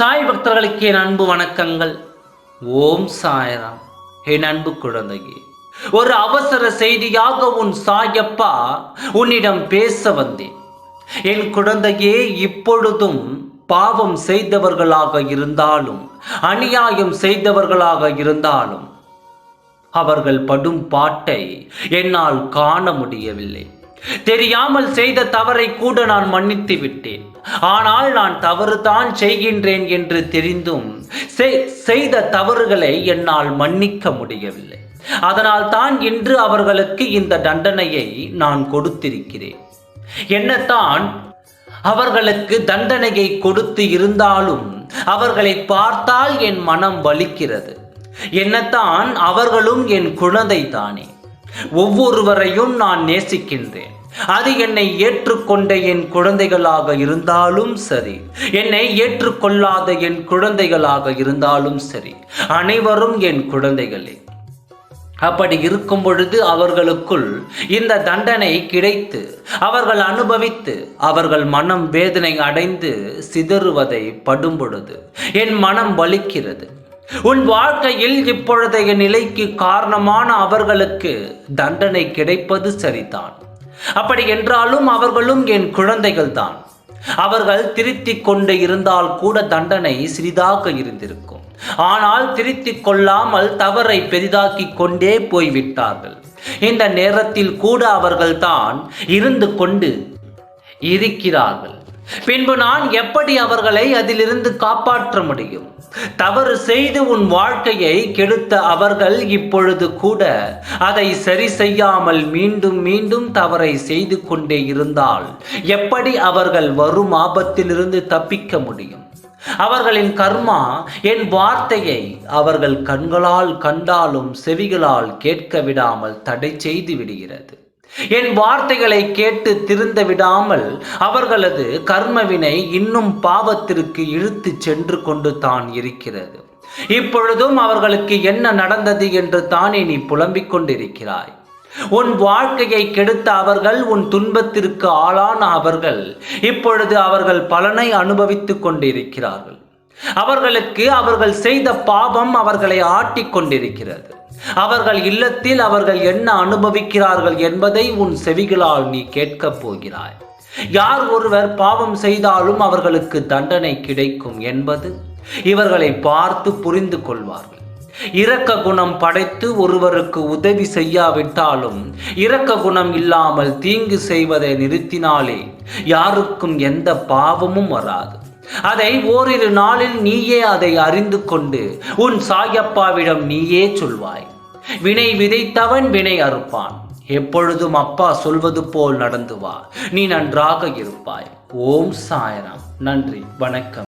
சாய் பக்தர்களுக்கு என் அன்பு வணக்கங்கள். ஓம் சாய்ராம். என் அன்பு குழந்தையே ஒரு அவசர செய்தியாக உன் சாயப்பா உன்னிடம் பேச வந்தேன். என் குழந்தையே இப்பொழுதும் பாவம் செய்தவர்களாக இருந்தாலும் அநியாயம் செய்தவர்களாக இருந்தாலும் அவர்கள் படும் பாட்டை என்னால் காண முடியவில்லை. தெரியாமல் செய்த தவறை கூட நான் மன்னித்து விட்டேன். ஆனால் நான் தவறுதான் செய்கின்றேன் என்று தெரிந்தும் செய்த தவறுகளை என்னால் மன்னிக்க முடியவில்லை. அதனால் தான் இன்று அவர்களுக்கு இந்த தண்டனையை நான் கொடுத்திருக்கிறேன். என்னத்தான்? அவர்களுக்கு தண்டனையை கொடுத்து இருந்தாலும் அவர்களை பார்த்தால் என் மனம் வலிக்கிறது. என்னத்தான்? அவர்களும் என் குழந்தை தானே ஒவ்வொருவரையும் நான் நேசிக்கின்றேன். அது என்னை ஏற்றுக்கொண்ட என் குழந்தைகளாக இருந்தாலும் சரி. என்னை ஏற்றுக்கொள்ளாத என் குழந்தைகளாக இருந்தாலும் சரி. அனைவரும் என் குழந்தைகளே. அப்படி இருக்கும் பொழுது அவர்களுக்குள் இந்த தண்டனை கிடைத்து அவர்கள் அனுபவித்து அவர்கள் மனம் வேதனை அடைந்து சிதறுவதை படும் பொழுது என் மனம் வலிக்கிறது. உன் வாழ்க்கையில் இப்பொழுதைய நிலைக்கு காரணமான அவர்களுக்கு தண்டனை கிடைப்பது சரிதான். அப்படி என்றாலும் அவர்களும் என் குழந்தைகள் தான் அவர்கள் திருத்திக் கொண்டு இருந்தால் கூட தண்டனை சிறிதாக இருந்திருக்கும். ஆனால் திருத்திக் கொள்ளாமல் தவறை பெரிதாக்கி கொண்டே போய்விட்டார்கள். இந்த நேரத்தில் கூட அவர்கள்தான் இருந்து கொண்டு இருக்கிறார்கள். பின்பு நான் எப்படி அவர்களை அதிலிருந்து காப்பாற்ற முடியும்? தவறு செய்து உன் வாழ்க்கையை கெடுத்த அவர்கள் இப்பொழுது கூட அதை சரி செய்யாமல் மீண்டும் மீண்டும் தவறை செய்து கொண்டே இருந்தால் எப்படி அவர்கள் வரும் ஆபத்திலிருந்து தப்பிக்க முடியும்? அவர்களின் கர்மா என் வார்த்தையை அவர்கள் கண்களால் கண்டாலும் செவிகளால் கேட்க விடாமல் தடை செய்து விடுகிறது. என் வார்த்தைகளை கேட்டு திருந்த விடாமல் அவர்களது கர்மவினை இன்னும் பாவத்திற்கு இழுத்துச் சென்று கொண்டு தான் இருக்கிறது. இப்பொழுதும் அவர்களுக்கு என்ன நடந்தது என்று தானே நீ புலம்பிக் கொண்டிருக்கிறாய். உன் வாழ்க்கையை கெடுத்த அவர்கள் உன் துன்பத்திற்கு ஆளான அவர்கள் இப்பொழுது அவர்கள் பலனை அனுபவித்துக் கொண்டிருக்கிறார்கள். அவர்களுக்கு அவர்கள் செய்த பாவம் அவர்களை ஆட்டிக் கொண்டிருக்கிறது. அவர்கள் இல்லத்தில் அவர்கள் என்ன அனுபவிக்கிறார்கள் என்பதை உன் செவிகளால் நீ கேட்கப் போகிறாய். யார் ஒருவர் பாவம் செய்தாலும் அவர்களுக்கு தண்டனை கிடைக்கும் என்பது இவர்களை பார்த்து புரிந்து கொள்வார்கள். இரக்க குணம் படைத்து ஒருவருக்கு உதவி செய்யாவிட்டாலும் இரக்க குணம் இல்லாமல் தீங்கு செய்வதை நிறுத்தினாலே யாருக்கும் எந்த பாவமும் வராது. அதை ஓரிரு நாளில் நீயே அதை அறிந்து கொண்டு உன் சாயப்பாவிடம் நீயே சொல்வாய். வினை விதைத்தவன் வினை அறுப்பான். எப்பொழுதும் அப்பா சொல்வது போல் நடந்து வா நீ நன்றாக இருப்பாய். ஓம் சாயராம். நன்றி. வணக்கம்.